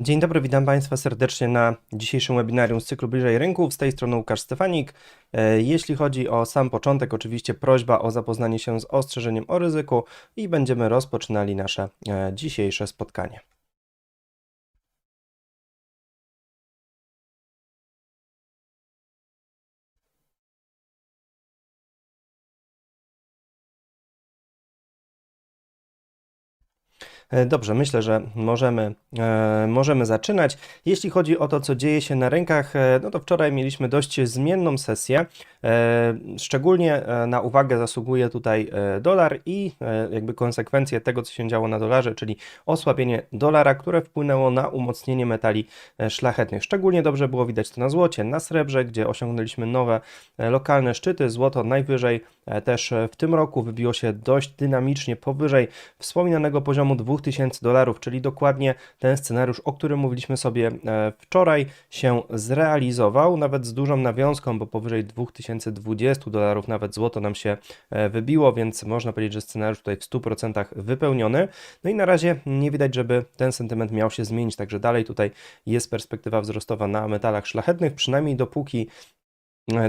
Dzień dobry, witam Państwa serdecznie na dzisiejszym webinarium z cyklu Bliżej Rynków. Z tej strony Łukasz Stefanik. E, Jeśli chodzi o sam początek, oczywiście prośba o zapoznanie się z ostrzeżeniem o ryzyku i będziemy rozpoczynali nasze e, dzisiejsze spotkanie. Dobrze, myślę, że możemy, e, możemy zaczynać. Jeśli chodzi o to, co dzieje się na rynkach, e, no to wczoraj mieliśmy dość zmienną sesję. E, Szczególnie e, na uwagę zasługuje tutaj e, dolar i e, jakby konsekwencje tego, co się działo na dolarze, czyli osłabienie dolara, które wpłynęło na umocnienie metali e, szlachetnych. Szczególnie dobrze było widać to na złocie, na srebrze, gdzie osiągnęliśmy nowe e, lokalne szczyty. Złoto najwyżej e, też e, w tym roku wybiło się dość dynamicznie powyżej wspominanego poziomu 2000 dolarów, czyli dokładnie ten scenariusz, o którym mówiliśmy sobie e, wczoraj, się zrealizował, nawet z dużą nawiązką, bo powyżej 2020 dolarów nawet złoto nam się e, wybiło, więc można powiedzieć, że scenariusz tutaj w 100% wypełniony. No i na razie nie widać, żeby ten sentyment miał się zmienić, także dalej tutaj jest perspektywa wzrostowa na metalach szlachetnych, przynajmniej dopóki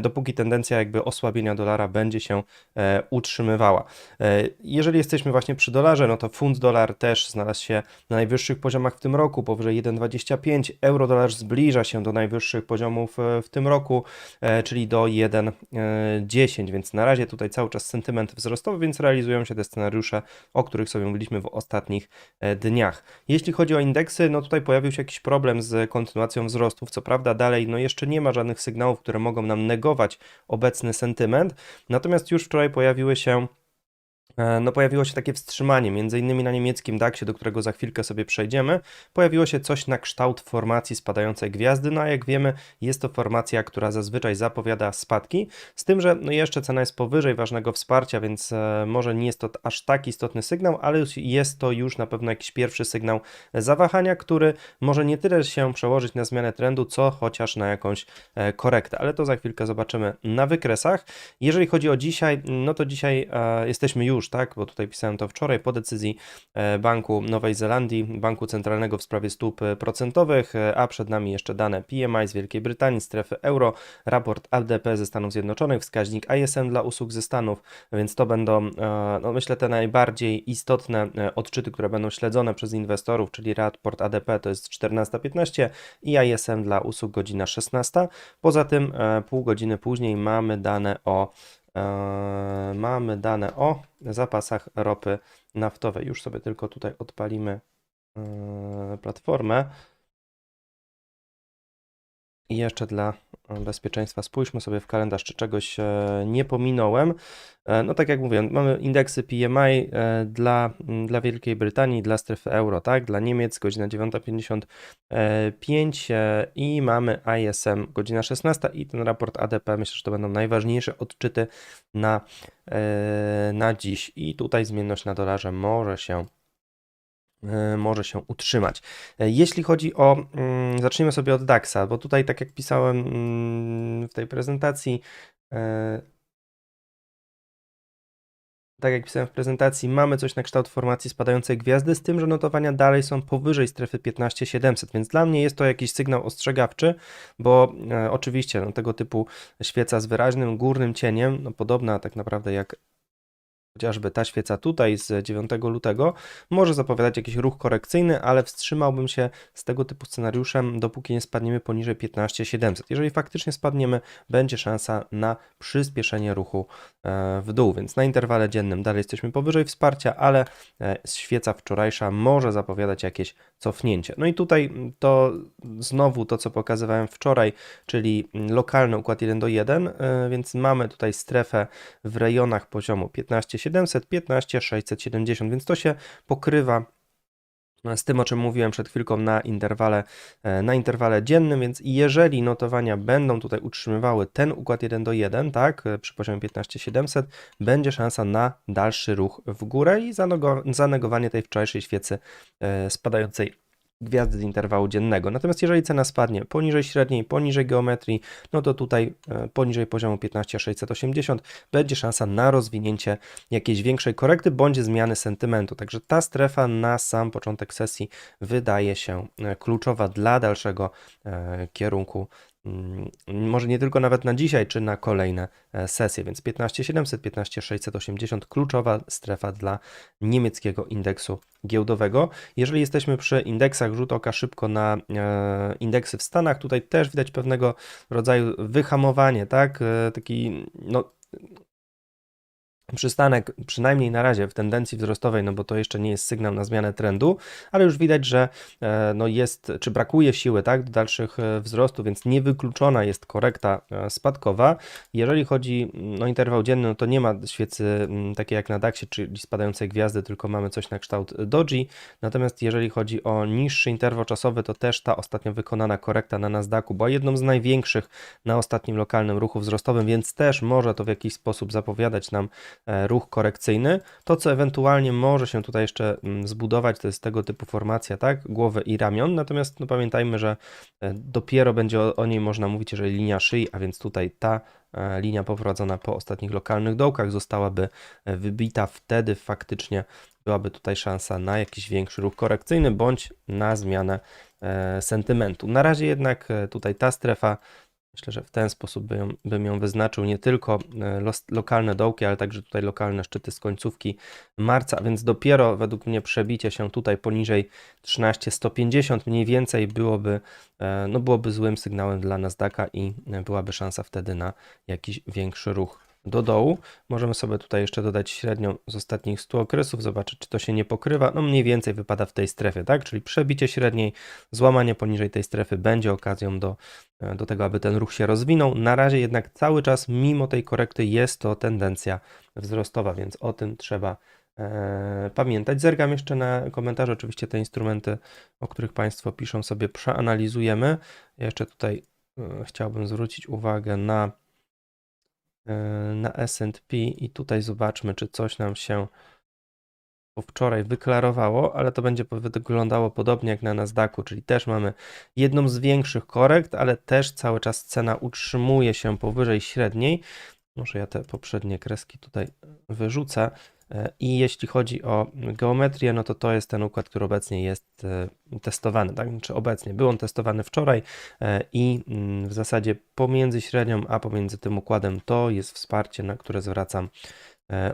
dopóki tendencja jakby osłabienia dolara będzie się e, utrzymywała. E, jeżeli jesteśmy właśnie przy dolarze, no to funt dolar też znalazł się na najwyższych poziomach w tym roku, powyżej 1,25. Euro dolar zbliża się do najwyższych poziomów e, w tym roku, e, czyli do 1,10, więc na razie tutaj cały czas sentyment wzrostowy, więc realizują się te scenariusze, o których sobie mówiliśmy w ostatnich e, dniach. Jeśli chodzi o indeksy, no tutaj pojawił się jakiś problem z kontynuacją wzrostów. Co prawda, dalej no jeszcze nie ma żadnych sygnałów, które mogą nam negować obecny sentyment. Natomiast już wczoraj pojawiły się no pojawiło się takie wstrzymanie, między innymi na niemieckim DAXie, do którego za chwilkę sobie przejdziemy, pojawiło się coś na kształt formacji spadającej gwiazdy, no a jak wiemy, jest to formacja, która zazwyczaj zapowiada spadki, z tym, że no jeszcze cena jest powyżej ważnego wsparcia, więc e, może nie jest to aż tak istotny sygnał, ale jest to już na pewno jakiś pierwszy sygnał zawahania, który może nie tyle się przełożyć na zmianę trendu, co chociaż na jakąś e, korektę, ale to za chwilkę zobaczymy na wykresach. Jeżeli chodzi o dzisiaj, no to dzisiaj e, jesteśmy już, tak, bo tutaj pisałem to wczoraj, po decyzji e, Banku Nowej Zelandii, Banku Centralnego w sprawie stóp e, procentowych, e, a przed nami jeszcze dane PMI z Wielkiej Brytanii, strefy euro, raport ADP ze Stanów Zjednoczonych, wskaźnik ISM dla usług ze Stanów, więc to będą, no myślę, te najbardziej istotne odczyty, które będą śledzone przez inwestorów, czyli raport ADP to jest 14.15 i ISM dla usług godzina 16. Poza tym pół godziny później mamy dane o mamy dane o zapasach ropy naftowej. Już sobie tylko tutaj odpalimy e, platformę. I jeszcze dla bezpieczeństwa spójrzmy sobie w kalendarz, czy czegoś e, nie pominąłem. E, No tak jak mówiłem, mamy indeksy PMI e, dla, dla Wielkiej Brytanii, dla strefy euro, tak? Dla Niemiec godzina 9.55 e, i mamy ISM godzina 16 i ten raport ADP. Myślę, że to będą najważniejsze odczyty na, e, na dziś. I tutaj zmienność na dolarze może się e, może się utrzymać. E, Jeśli chodzi o, mm, zacznijmy sobie od DAX-a, bo tutaj, tak jak pisałem mm, w tej prezentacji, e, tak jak pisałem w prezentacji, mamy coś na kształt formacji spadającej gwiazdy, z tym, że notowania dalej są powyżej strefy 15700, więc dla mnie jest to jakiś sygnał ostrzegawczy, bo e, oczywiście no, tego typu świeca z wyraźnym górnym cieniem, no, podobna tak naprawdę jak chociażby ta świeca tutaj z 9 lutego, może zapowiadać jakiś ruch korekcyjny, ale wstrzymałbym się z tego typu scenariuszem, dopóki nie spadniemy poniżej 15700. Jeżeli faktycznie spadniemy, będzie szansa na przyspieszenie ruchu e, w dół, więc na interwale dziennym dalej jesteśmy powyżej wsparcia, ale e, świeca wczorajsza może zapowiadać jakieś cofnięcie. No i tutaj to znowu to, co pokazywałem wczoraj, czyli lokalny układ 1 do 1, e, więc mamy tutaj strefę w rejonach poziomu 15700, 15670, więc to się pokrywa z tym, o czym mówiłem przed chwilką na interwale, e, na interwale dziennym, więc jeżeli notowania będą tutaj utrzymywały ten układ 1 do 1, tak, e, przy poziomie 15700, będzie szansa na dalszy ruch w górę i zanego- zanegowanie tej wczorajszej świecy e, spadającej gwiazdy z interwału dziennego. Natomiast jeżeli cena spadnie poniżej średniej, poniżej geometrii, no to tutaj e, poniżej poziomu 15680 będzie szansa na rozwinięcie jakiejś większej korekty bądź zmiany sentymentu. Także ta strefa na sam początek sesji wydaje się e, kluczowa dla dalszego e, kierunku może nie tylko nawet na dzisiaj, czy na kolejne e, sesje, więc 15700, 15680 kluczowa strefa dla niemieckiego indeksu giełdowego. Jeżeli jesteśmy przy indeksach, rzut oka szybko na e, indeksy w Stanach, tutaj też widać pewnego rodzaju wyhamowanie, tak? E, taki no, przystanek, przynajmniej na razie w tendencji wzrostowej, no bo to jeszcze nie jest sygnał na zmianę trendu, ale już widać, że e, no jest, czy brakuje siły tak, do dalszych e, wzrostu, więc niewykluczona jest korekta e, spadkowa. Jeżeli chodzi mm, o interwał dzienny, no to nie ma świecy mm, takiej jak na DAXie, czyli spadającej gwiazdy, tylko mamy coś na kształt doji. Natomiast jeżeli chodzi o niższy interwał czasowy, to też ta ostatnio wykonana korekta na Nasdaqu była jedną z największych na ostatnim lokalnym ruchu wzrostowym, więc też może to w jakiś sposób zapowiadać nam ruch korekcyjny. To, co ewentualnie może się tutaj jeszcze mm, zbudować, to jest tego typu formacja, tak, głowy i ramion, natomiast no, pamiętajmy, że e, dopiero będzie o, o niej można mówić, jeżeli linia szyi, a więc tutaj ta e, linia poprowadzona po ostatnich lokalnych dołkach zostałaby wybita, wtedy faktycznie byłaby tutaj szansa na jakiś większy ruch korekcyjny bądź na zmianę sentymentu. Na razie jednak tutaj ta strefa Myślę, że w ten sposób bym ją, bym ją wyznaczył. Nie tylko e, los, lokalne dołki, ale także tutaj lokalne szczyty z końcówki marca, a więc dopiero według mnie przebicie się tutaj poniżej 13150 mniej więcej byłoby, e, no byłoby złym sygnałem dla Nasdaqa i e, byłaby szansa wtedy na jakiś większy ruch do dołu. Możemy sobie tutaj jeszcze dodać średnią z ostatnich 100 okresów, zobaczyć, czy to się nie pokrywa. No mniej więcej wypada w tej strefie, tak? Czyli przebicie średniej, złamanie poniżej tej strefy będzie okazją do, e, do tego, aby ten ruch się rozwinął. Na razie jednak cały czas, mimo tej korekty, jest to tendencja wzrostowa, więc o tym trzeba e, pamiętać. Zergam jeszcze na komentarze, oczywiście te instrumenty, o których Państwo piszą sobie, przeanalizujemy. Jeszcze tutaj e, chciałbym zwrócić uwagę na na S&P i tutaj zobaczmy, czy coś nam się wczoraj wyklarowało, ale to będzie wyglądało podobnie jak na Nasdaqu, czyli też mamy jedną z większych korekt, ale też cały czas cena utrzymuje się powyżej średniej. Może ja te poprzednie kreski tutaj wyrzucę. E, I jeśli chodzi o geometrię, no to to jest ten układ, który obecnie jest e, testowany, tak? Czy znaczy obecnie był on testowany wczoraj e, i mm, w zasadzie pomiędzy średnią a pomiędzy tym układem to jest wsparcie, na które zwracam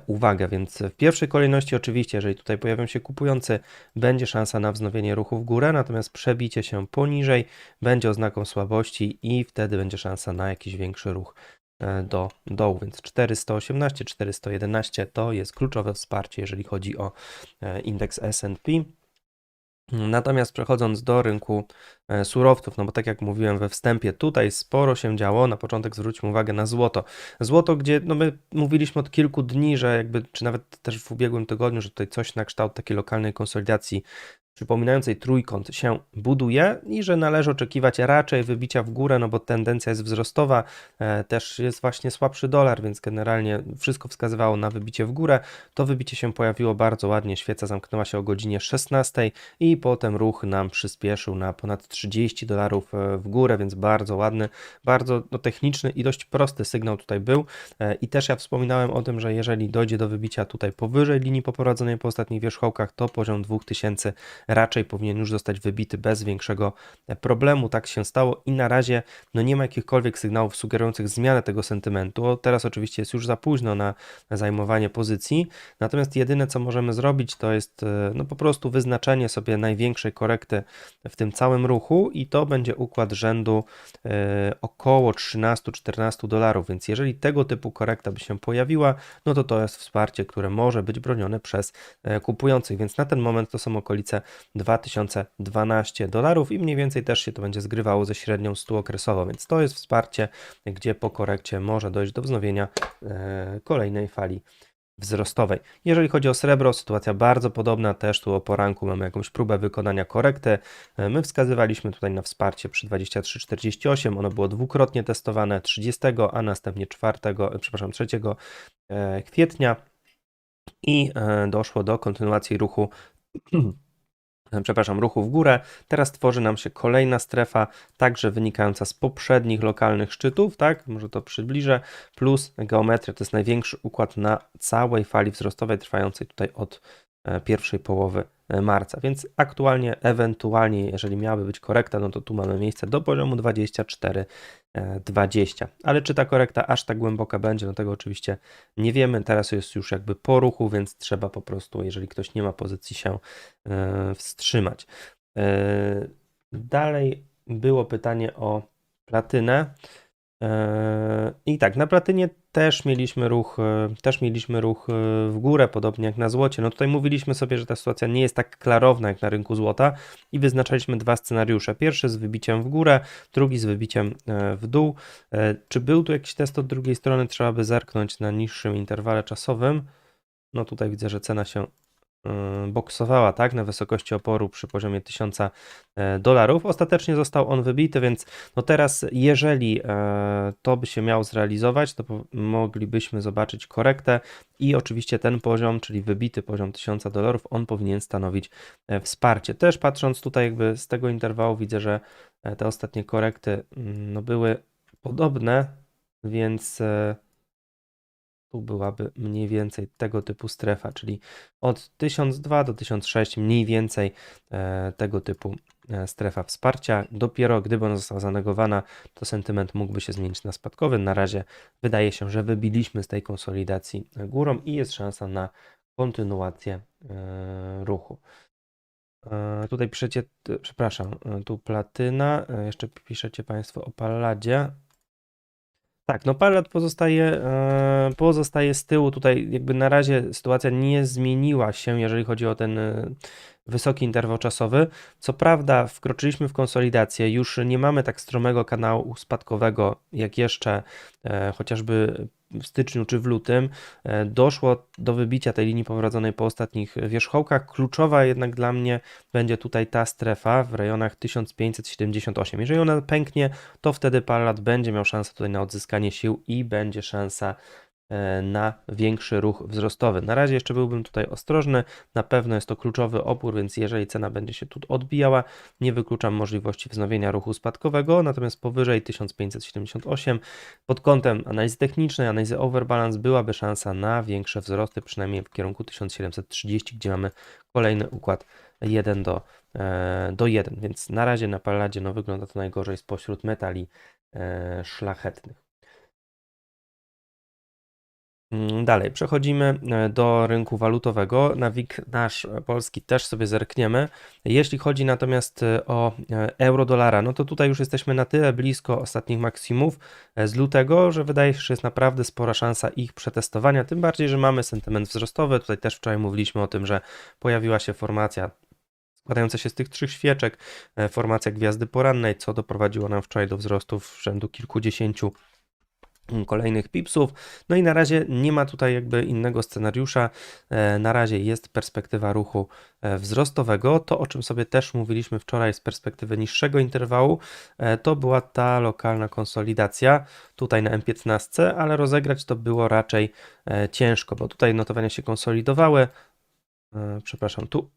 uwagę, więc w pierwszej kolejności oczywiście, jeżeli tutaj pojawią się kupujący, będzie szansa na wznowienie ruchu w górę, natomiast przebicie się poniżej będzie oznaką słabości i wtedy będzie szansa na jakiś większy ruch do dołu, więc 418, 411 to jest kluczowe wsparcie, jeżeli chodzi o e, indeks S&P. Natomiast przechodząc do rynku e, surowców, no bo tak jak mówiłem we wstępie, tutaj sporo się działo. Na początek zwróćmy uwagę na złoto. Złoto, gdzie no my mówiliśmy od kilku dni, że jakby, czy nawet też w ubiegłym tygodniu, że tutaj coś na kształt takiej lokalnej konsolidacji przypominającej trójkąt się buduje i że należy oczekiwać raczej wybicia w górę, no bo tendencja jest wzrostowa, e, też jest właśnie słabszy dolar, więc generalnie wszystko wskazywało na wybicie w górę. To wybicie się pojawiło bardzo ładnie, świeca zamknęła się o godzinie 16 i potem ruch nam przyspieszył na ponad 30 dolarów e, w górę, więc bardzo ładny, bardzo no, techniczny i dość prosty sygnał tutaj był e, i też ja wspominałem o tym, że jeżeli dojdzie do wybicia tutaj powyżej linii poprowadzonej po ostatnich wierzchołkach, to poziom 2000 raczej powinien już zostać wybity bez większego problemu. Tak się stało i na razie no nie ma jakichkolwiek sygnałów sugerujących zmianę tego sentymentu. Teraz oczywiście jest już za późno na zajmowanie pozycji, natomiast jedyne co możemy zrobić to jest e, no po prostu wyznaczenie sobie największej korekty w tym całym ruchu i to będzie układ rzędu e, około 13-14 dolarów, więc jeżeli tego typu korekta by się pojawiła, no to to jest wsparcie, które może być bronione przez e, kupujących, więc na ten moment to są okolice 2012 dolarów i mniej więcej też się to będzie zgrywało ze średnią 100 okresową, więc to jest wsparcie, gdzie po korekcie może dojść do wznowienia e, kolejnej fali wzrostowej. Jeżeli chodzi o srebro, sytuacja bardzo podobna, też tu o poranku mamy jakąś próbę wykonania korekty. E, my wskazywaliśmy tutaj na wsparcie przy 23,48, ono było dwukrotnie testowane 30, a następnie 4, przepraszam, 3 e, kwietnia i doszło do kontynuacji ruchu e, przepraszam, ruchu w górę. Teraz tworzy nam się kolejna strefa, także wynikająca z poprzednich lokalnych szczytów, tak? Może to przybliżę, plus geometria to jest największy układ na całej fali wzrostowej, trwającej tutaj od e, pierwszej połowy e, marca. Więc aktualnie, ewentualnie, jeżeli miałaby być korekta, no to tu mamy miejsce do poziomu 24. 20. Ale czy ta korekta aż tak głęboka będzie, no tego oczywiście nie wiemy. Teraz jest już jakby po ruchu, więc trzeba po prostu, jeżeli ktoś nie ma pozycji, się e, wstrzymać. E, dalej było pytanie o platynę. E, I tak, na platynie też mieliśmy ruch, e, też mieliśmy ruch e, w górę, podobnie jak na złocie. No tutaj mówiliśmy sobie, że ta sytuacja nie jest tak klarowna jak na rynku złota i wyznaczaliśmy dwa scenariusze. Pierwszy z wybiciem w górę, drugi z wybiciem w dół. Czy był tu jakiś test od drugiej strony? Trzeba by zerknąć na niższym interwale czasowym. No tutaj widzę, że cena się boksowała tak na wysokości oporu przy poziomie 1000 e, dolarów. Ostatecznie został on wybity, więc no teraz jeżeli e, to by się miało zrealizować, to moglibyśmy zobaczyć korektę i oczywiście ten poziom, czyli wybity poziom 1000 dolarów, on powinien stanowić e, wsparcie. Też patrząc tutaj jakby z tego interwału widzę, że te ostatnie korekty mm, no były podobne, więc byłaby mniej więcej tego typu strefa, czyli od 1002 do 1006 mniej więcej e, tego typu e, strefa wsparcia. Dopiero gdyby ona została zanegowana, to sentyment mógłby się zmienić na spadkowy. Na razie wydaje się, że wybiliśmy z tej konsolidacji górą i jest szansa na kontynuację e, ruchu. Tutaj piszecie, przepraszam, tu platyna, jeszcze piszecie Państwo o palladzie, tak, no lat pozostaje, e, pozostaje z tyłu. Tutaj jakby na razie sytuacja nie zmieniła się, jeżeli chodzi o ten e, wysoki interwał czasowy. Co prawda, wkroczyliśmy w konsolidację, już nie mamy tak stromego kanału spadkowego, jak jeszcze e, chociażby w styczniu czy w lutym. E, doszło do wybicia tej linii poprowadzonej po ostatnich wierzchołkach. Kluczowa jednak dla mnie będzie tutaj ta strefa w rejonach 1578. Jeżeli ona pęknie, to wtedy Pallat będzie miał szansę tutaj na odzyskanie sił i będzie szansa na większy ruch wzrostowy. Na razie jeszcze byłbym tutaj ostrożny, na pewno jest to kluczowy opór, więc jeżeli cena będzie się tu odbijała, nie wykluczam możliwości wznowienia ruchu spadkowego, natomiast powyżej 1578 pod kątem analizy technicznej, analizy overbalance byłaby szansa na większe wzrosty, przynajmniej w kierunku 1730, gdzie mamy kolejny układ 1 do, e, do 1, więc na razie na paladzie no, wygląda to najgorzej spośród metali e, szlachetnych. Mm, dalej, przechodzimy e, do rynku walutowego. Na WIG nasz e, polski też sobie zerkniemy. Jeśli chodzi natomiast e, o euro-dolara, no to tutaj już jesteśmy na tyle blisko ostatnich maksimów z lutego, że wydaje się, że jest naprawdę spora szansa ich przetestowania. Tym bardziej, że mamy sentyment wzrostowy. Tutaj też wczoraj mówiliśmy o tym, że pojawiła się formacja składająca się z tych trzech świeczek, formacja gwiazdy porannej, co doprowadziło nam wczoraj do wzrostów rzędu kilkudziesięciu kolejnych pipsów. No i na razie nie ma tutaj jakby innego scenariusza. E, na razie jest perspektywa ruchu e, wzrostowego. To, o czym sobie też mówiliśmy wczoraj z perspektywy niższego interwału, e, to była ta lokalna konsolidacja tutaj na M15, ale rozegrać to było raczej ciężko, bo tutaj notowania się konsolidowały. Przepraszam, tu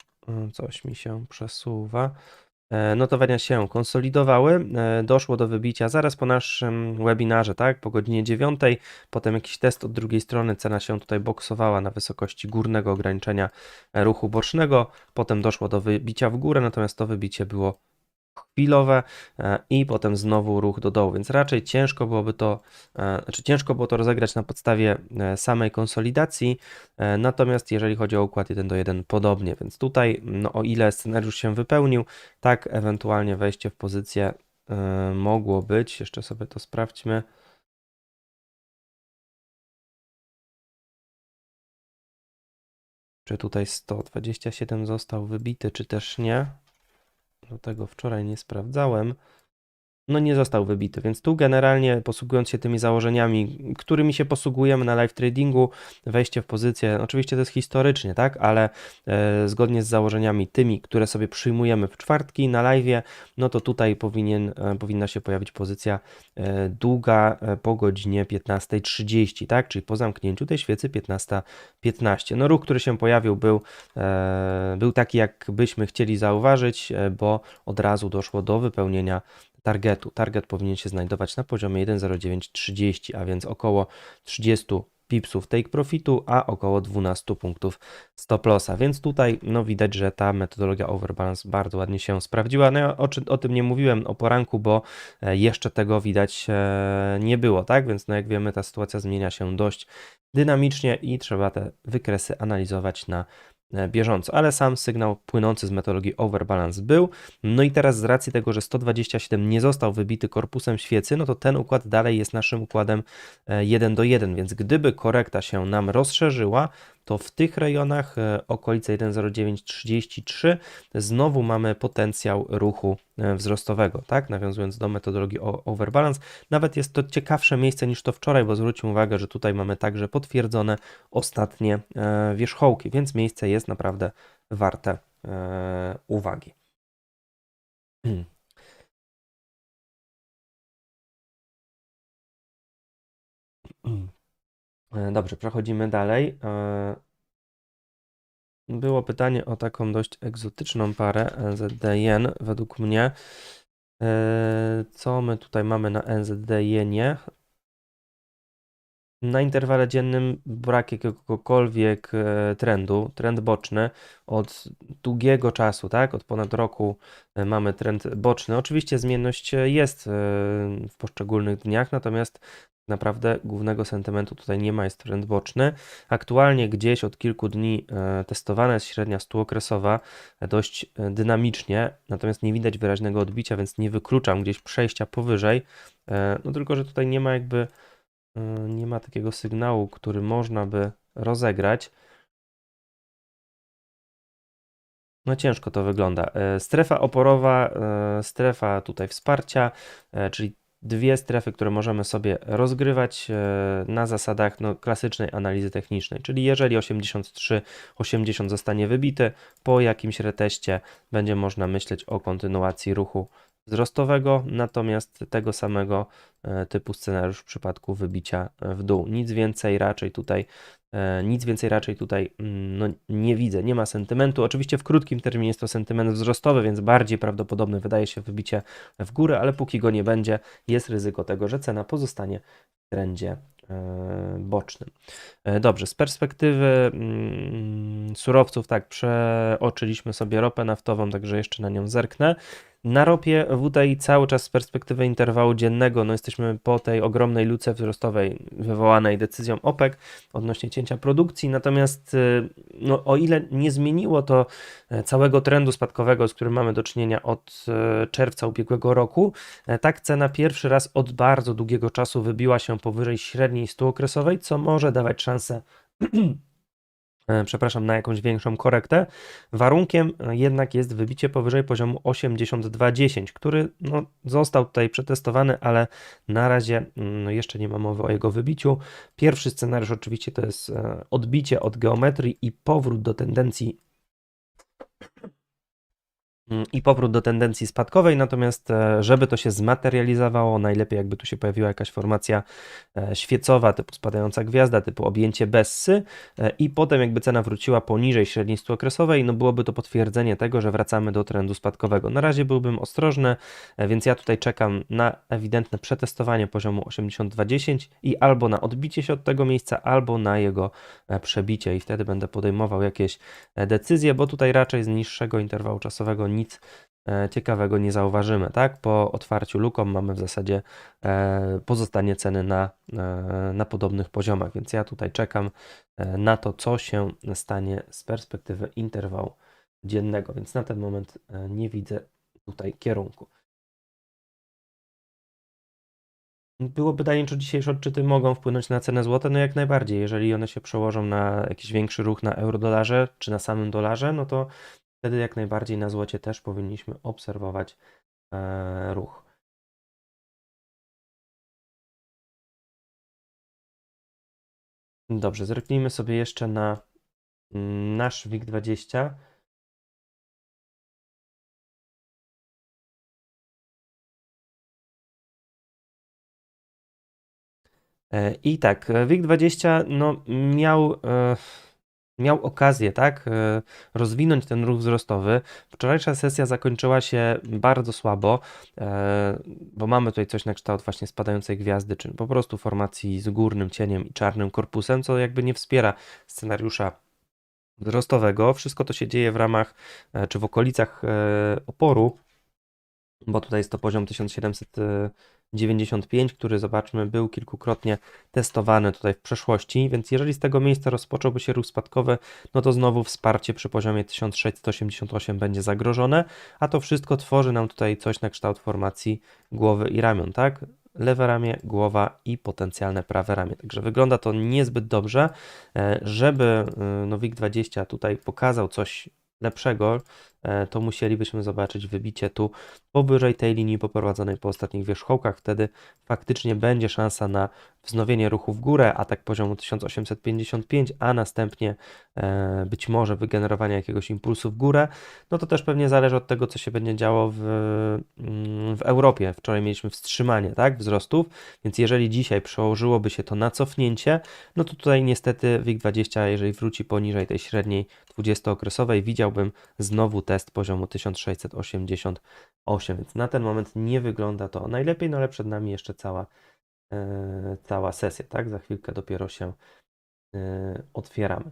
coś mi się przesuwa. E, notowania się konsolidowały. E, doszło do wybicia zaraz po naszym webinarze, tak, po godzinie 9. Potem jakiś test od drugiej strony, cena się tutaj boksowała na wysokości górnego ograniczenia ruchu bocznego. Potem doszło do wybicia w górę, natomiast to wybicie było chwilowe e, i potem znowu ruch do dołu, więc raczej ciężko byłoby to, e, znaczy ciężko było to rozegrać na podstawie e, samej konsolidacji, natomiast jeżeli chodzi o układ 1 do 1 podobnie, więc tutaj no, o ile scenariusz się wypełnił, tak ewentualnie wejście w pozycję mogło być, jeszcze sobie to sprawdźmy. Czy tutaj 127 został wybity, czy też nie? Do tego wczoraj nie sprawdzałem. No nie został wybity, więc tu generalnie posługując się tymi założeniami, którymi się posługujemy na live tradingu, wejście w pozycję, oczywiście to jest historycznie, tak, ale e, zgodnie z założeniami tymi, które sobie przyjmujemy w czwartki na live, no to tutaj powinien, e, powinna się pojawić pozycja e, długa e, po godzinie 15.30, tak, czyli po zamknięciu tej świecy 15.15. No ruch, który się pojawił był, e, był taki, jakbyśmy chcieli zauważyć, e, bo od razu doszło do wypełnienia targetu. Target powinien się znajdować na poziomie 1,0930, a więc około 30 pipsów take profitu, a około 12 punktów stop lossa. Więc tutaj no, widać, że ta metodologia overbalance bardzo ładnie się sprawdziła. No o, o tym nie mówiłem o poranku, bo e, jeszcze tego widać e, nie było, tak? Więc no, jak wiemy, ta sytuacja zmienia się dość dynamicznie i trzeba te wykresy analizować na bieżąco, ale sam sygnał płynący z metodologii overbalance był. No i teraz z racji tego, że 127 nie został wybity korpusem świecy, no to ten układ dalej jest naszym układem e, 1 do 1, więc gdyby korekta się nam rozszerzyła, to w tych rejonach e, okolice 1,0933 znowu mamy potencjał ruchu e, wzrostowego, tak? Nawiązując do metodologii overbalance, nawet jest to ciekawsze miejsce niż to wczoraj, bo zwróćmy uwagę, że tutaj mamy także potwierdzone ostatnie e, wierzchołki, więc miejsce jest naprawdę warte uwagi. E, Dobrze, przechodzimy dalej. E, Było pytanie o taką dość egzotyczną parę NZD-jen według mnie. E, Co my tutaj mamy na NZD-jenie? Na interwale dziennym brak jakiegokolwiek e, trendu, trend boczny od długiego czasu, tak? Od ponad roku e, mamy trend boczny. Oczywiście zmienność e, jest e, w poszczególnych dniach, natomiast naprawdę głównego sentymentu tutaj nie ma, jest trend boczny. Aktualnie gdzieś od kilku dni e, testowana jest średnia stuokresowa e, dość e, dynamicznie, natomiast nie widać wyraźnego odbicia, więc nie wykluczam gdzieś przejścia powyżej. No tylko, że tutaj nie ma jakby nie ma takiego sygnału, który można by rozegrać. No ciężko to wygląda. Strefa oporowa, strefa tutaj wsparcia, czyli dwie strefy, które możemy sobie rozgrywać e, na zasadach no, klasycznej analizy technicznej. Czyli jeżeli 83-80 zostanie wybity, po jakimś reteście będzie można myśleć o kontynuacji ruchu wzrostowego, natomiast tego samego e, typu scenariusz w przypadku wybicia e, w dół. Nic więcej raczej tutaj E, Nic więcej raczej tutaj mm, no, nie widzę, nie ma sentymentu. Oczywiście w krótkim terminie jest to sentyment wzrostowy, więc bardziej prawdopodobne wydaje się wybicie w górę, ale póki go nie będzie, jest ryzyko tego, że cena pozostanie w trendzie bocznym. Dobrze, z perspektywy mm, surowców, tak, przeoczyliśmy sobie ropę naftową, także jeszcze na nią zerknę. Na ropie WTI cały czas z perspektywy interwału dziennego, no jesteśmy po tej ogromnej luce wzrostowej wywołanej decyzją OPEC odnośnie cięcia produkcji, natomiast y, no, o ile nie zmieniło to e, całego trendu spadkowego, z którym mamy do czynienia od e, czerwca ubiegłego roku, e, tak cena pierwszy raz od bardzo długiego czasu wybiła się powyżej średniej stuokresowej, co może dawać szansę przepraszam, na jakąś większą korektę. Warunkiem e, jednak jest wybicie powyżej poziomu 82,10, który no, został tutaj przetestowany, ale na razie mm, no, jeszcze nie ma mowy o jego wybiciu. Pierwszy scenariusz oczywiście to jest e, odbicie od geometrii i powrót do tendencji i powrót do tendencji spadkowej, natomiast e, żeby to się zmaterializowało, najlepiej jakby tu się pojawiła jakaś formacja e, świecowa, typu spadająca gwiazda, typu objęcie Bessy e, i potem jakby cena wróciła poniżej średniej stuokresowej, no byłoby to potwierdzenie tego, że wracamy do trendu spadkowego. Na razie byłbym ostrożny, więc ja tutaj czekam na ewidentne przetestowanie poziomu 82.10 i albo na odbicie się od tego miejsca, albo na jego przebicie i wtedy będę podejmował jakieś decyzje, bo tutaj raczej z niższego interwału czasowego nic e, ciekawego nie zauważymy, tak? Po otwarciu luką mamy w zasadzie e, pozostanie ceny na, e, na podobnych poziomach, więc ja tutaj czekam na to, co się stanie z perspektywy interwału dziennego, więc na ten moment nie widzę tutaj kierunku. Było pytanie, czy dzisiejsze odczyty mogą wpłynąć na cenę złota? No jak najbardziej. Jeżeli one się przełożą na jakiś większy ruch na euro-dolarze, czy na samym dolarze, no to Wtedy jak najbardziej na złocie też powinniśmy obserwować e, ruch. Dobrze, zerknijmy sobie jeszcze na mm, nasz WIG20. E, I tak, e, WIG20 no, miał miał okazję tak, e, rozwinąć ten ruch wzrostowy. Wczorajsza sesja zakończyła się bardzo słabo, e, bo mamy tutaj coś na kształt właśnie spadającej gwiazdy, czy po prostu formacji z górnym cieniem i czarnym korpusem, co jakby nie wspiera scenariusza wzrostowego. Wszystko to się dzieje w ramach e, czy w okolicach oporu, bo tutaj jest to poziom 1795, który zobaczmy był kilkukrotnie testowany tutaj w przeszłości, więc jeżeli z tego miejsca rozpocząłby się ruch spadkowy, no to znowu wsparcie przy poziomie 1688 będzie zagrożone, a to wszystko tworzy nam tutaj coś na kształt formacji głowy i ramion, tak? lewe ramię, głowa i potencjalne prawe ramię. Także wygląda to niezbyt dobrze. E, żeby e, no, WIG20 tutaj pokazał coś lepszego, to musielibyśmy zobaczyć wybicie tu powyżej tej linii poprowadzonej po ostatnich wierzchołkach. Wtedy faktycznie będzie szansa na wznowienie ruchu w górę, atak poziomu 1855, a następnie e, być może wygenerowanie jakiegoś impulsu w górę. No to też pewnie zależy od tego, co się będzie działo w, mm, w Europie. Wczoraj mieliśmy wstrzymanie tak, wzrostów, więc jeżeli dzisiaj przełożyłoby się to na cofnięcie, no to tutaj niestety WIG20, jeżeli wróci poniżej tej średniej 20-okresowej, widziałbym znowu test poziomu 1688, więc na ten moment nie wygląda to najlepiej, no ale przed nami jeszcze cała E, cała sesja, tak? Za chwilkę dopiero się e, otwieramy.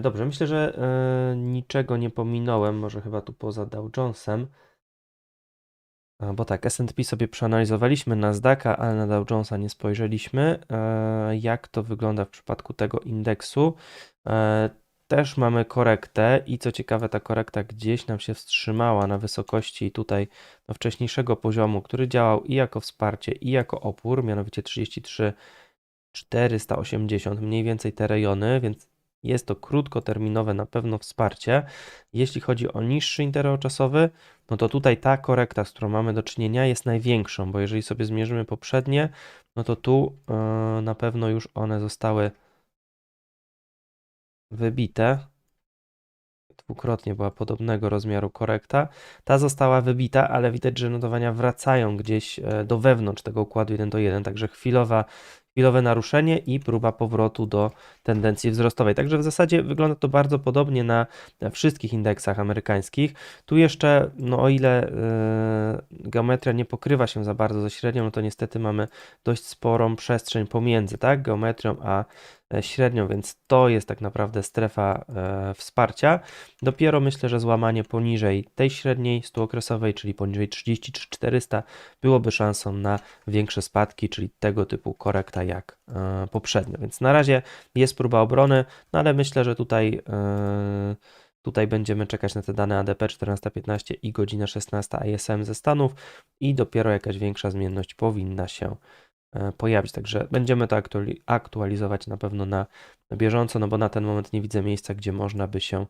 Dobrze, myślę, że niczego nie pominąłem, może chyba tu poza Dow Jonesem. Bo tak, S&P sobie przeanalizowaliśmy, Nasdaqa, ale na Dow Jonesa nie spojrzeliśmy. E, jak to wygląda w przypadku tego indeksu? E, też mamy korektę i co ciekawe, ta korekta gdzieś nam się wstrzymała na wysokości tutaj no, wcześniejszego poziomu, który działał i jako wsparcie, i jako opór, mianowicie 33 480, mniej więcej te rejony, więc jest to krótkoterminowe na pewno wsparcie. Jeśli chodzi o niższy interwał czasowy, no to tutaj ta korekta, z którą mamy do czynienia, jest największą, bo jeżeli sobie zmierzymy poprzednie, no to tu yy, na pewno już one zostały wybite. Dwukrotnie była podobnego rozmiaru korekta. Ta została wybita, ale widać, że notowania wracają gdzieś e, do wewnątrz tego układu 1 do 1, także chwilowa chwilowe naruszenie i próba powrotu do tendencji wzrostowej. Także w zasadzie wygląda to bardzo podobnie na wszystkich indeksach amerykańskich. Tu jeszcze, no o ile yy, geometria nie pokrywa się za bardzo ze średnią, no to niestety mamy dość sporą przestrzeń pomiędzy tak, geometrią a E, średnią, więc to jest tak naprawdę strefa e, wsparcia. Dopiero myślę, że złamanie poniżej tej średniej 100-okresowej, czyli poniżej 30 czy 400 byłoby szansą na większe spadki, czyli tego typu korekta jak e, poprzednio. Więc na razie jest próba obrony, no ale myślę, że tutaj Tutaj będziemy czekać na te dane ADP 14.15 i godzina 16 ISM ze Stanów i dopiero jakaś większa zmienność powinna się E, pojawić. Także będziemy to aktualizować na pewno na bieżąco, no bo na ten moment nie widzę miejsca, gdzie można by się E,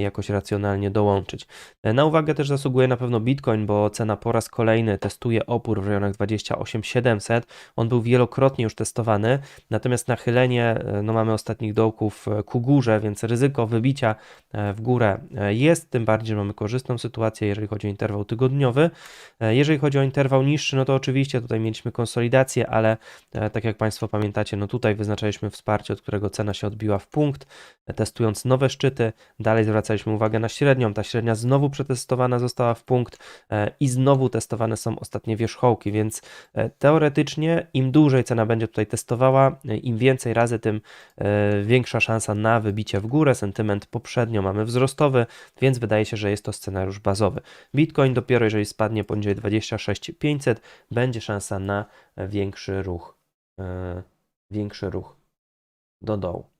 jakoś racjonalnie dołączyć. E, na uwagę też zasługuje na pewno Bitcoin, bo cena po raz kolejny testuje opór w rejonach 28700. On był wielokrotnie już testowany, natomiast nachylenie, e, no mamy ostatnich dołków ku górze, więc ryzyko wybicia w górę jest, tym bardziej, mamy korzystną sytuację, jeżeli chodzi o interwał tygodniowy. Jeżeli chodzi o interwał niższy, no to oczywiście tutaj mieliśmy konsolidację, ale tak jak Państwo pamiętacie, no tutaj wyznaczaliśmy wsparcie, od którego cena się odbiła w punkt, testując nowe szczyty, dalej Zwracaliśmy uwagę na średnią. Ta średnia znowu przetestowana została w punkt e, i znowu testowane są ostatnie wierzchołki, więc e, teoretycznie im dłużej cena będzie tutaj testowała, e, im więcej razy, tym większa szansa na wybicie w górę. Sentyment poprzednio mamy wzrostowy, więc wydaje się, że jest to scenariusz bazowy. Bitcoin dopiero jeżeli spadnie poniżej 26500, będzie szansa na większy ruch, większy ruch do dołu.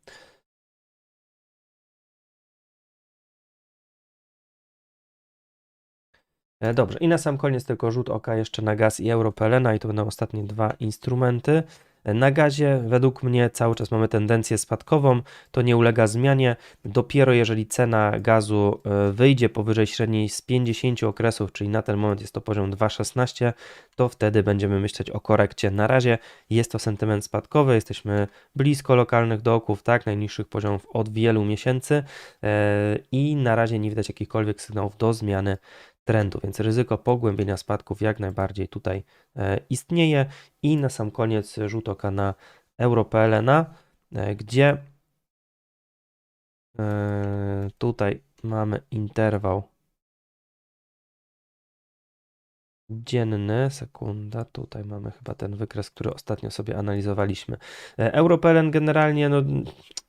Dobrze, i na sam koniec tylko rzut oka jeszcze na gaz i europelena i to będą ostatnie dwa instrumenty. Na gazie według mnie cały czas mamy tendencję spadkową, to nie ulega zmianie. Dopiero jeżeli cena gazu e, wyjdzie powyżej średniej z 50 okresów, czyli na ten moment jest to poziom 2,16, to wtedy będziemy myśleć o korekcie. Na razie jest to sentyment spadkowy, jesteśmy blisko lokalnych dołków, tak, najniższych poziomów od wielu miesięcy e, i na razie nie widać jakichkolwiek sygnałów do zmiany trendu, więc ryzyko pogłębienia spadków jak najbardziej tutaj e, istnieje. I na sam koniec rzut oka na EuroPLN, e, gdzie e, tutaj mamy interwał dzienny, sekunda, tutaj mamy chyba ten wykres, który ostatnio sobie analizowaliśmy. E, EuroPLN generalnie no,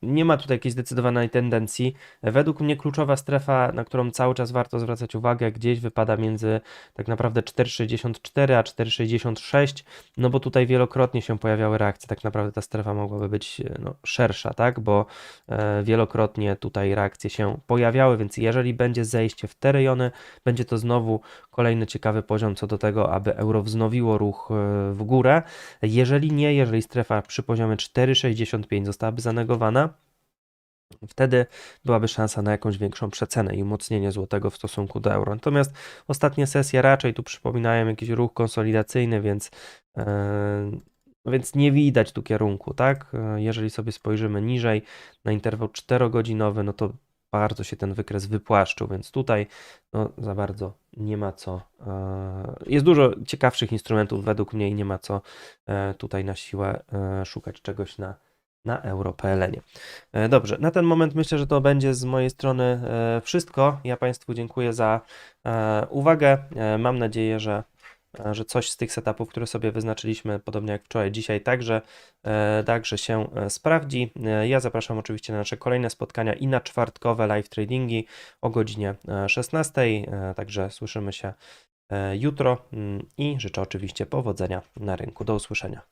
nie ma tutaj jakiejś zdecydowanej tendencji. E, Według mnie kluczowa strefa, na którą cały czas warto zwracać uwagę, gdzieś wypada między tak naprawdę 4,64 a 4,66, no bo tutaj wielokrotnie się pojawiały reakcje, tak naprawdę ta strefa mogłaby być e, no, szersza, tak, bo e, wielokrotnie tutaj reakcje się pojawiały, więc jeżeli będzie zejście w te rejony, będzie to znowu kolejny ciekawy poziom co do tego, aby euro wznowiło ruch e, w górę. Jeżeli nie, jeżeli strefa przy poziomie 4,65 zostałaby zanegowana, wtedy byłaby szansa na jakąś większą przecenę i umocnienie złotego w stosunku do euro. Natomiast ostatnie sesje raczej tu przypominają jakiś ruch konsolidacyjny, więc, e, więc nie widać tu kierunku, tak? E, Jeżeli sobie spojrzymy niżej na interwał 4-godzinowy, no to bardzo się ten wykres wypłaszczył, więc tutaj no, za bardzo nie ma co. e, Jest dużo ciekawszych instrumentów według mnie i nie ma co e, tutaj na siłę e, szukać czegoś na, na EuroPLN-ie. E, Dobrze, na ten moment myślę, że to będzie z mojej strony wszystko. Ja Państwu dziękuję za uwagę. Mam nadzieję, że, że coś z tych setupów, które sobie wyznaczyliśmy, podobnie jak wczoraj, dzisiaj także, e, także się e, sprawdzi. E, Ja zapraszam oczywiście na nasze kolejne spotkania i na czwartkowe live tradingi o godzinie e, 16. E, Także słyszymy się e, jutro mm, i życzę oczywiście powodzenia na rynku. Do usłyszenia.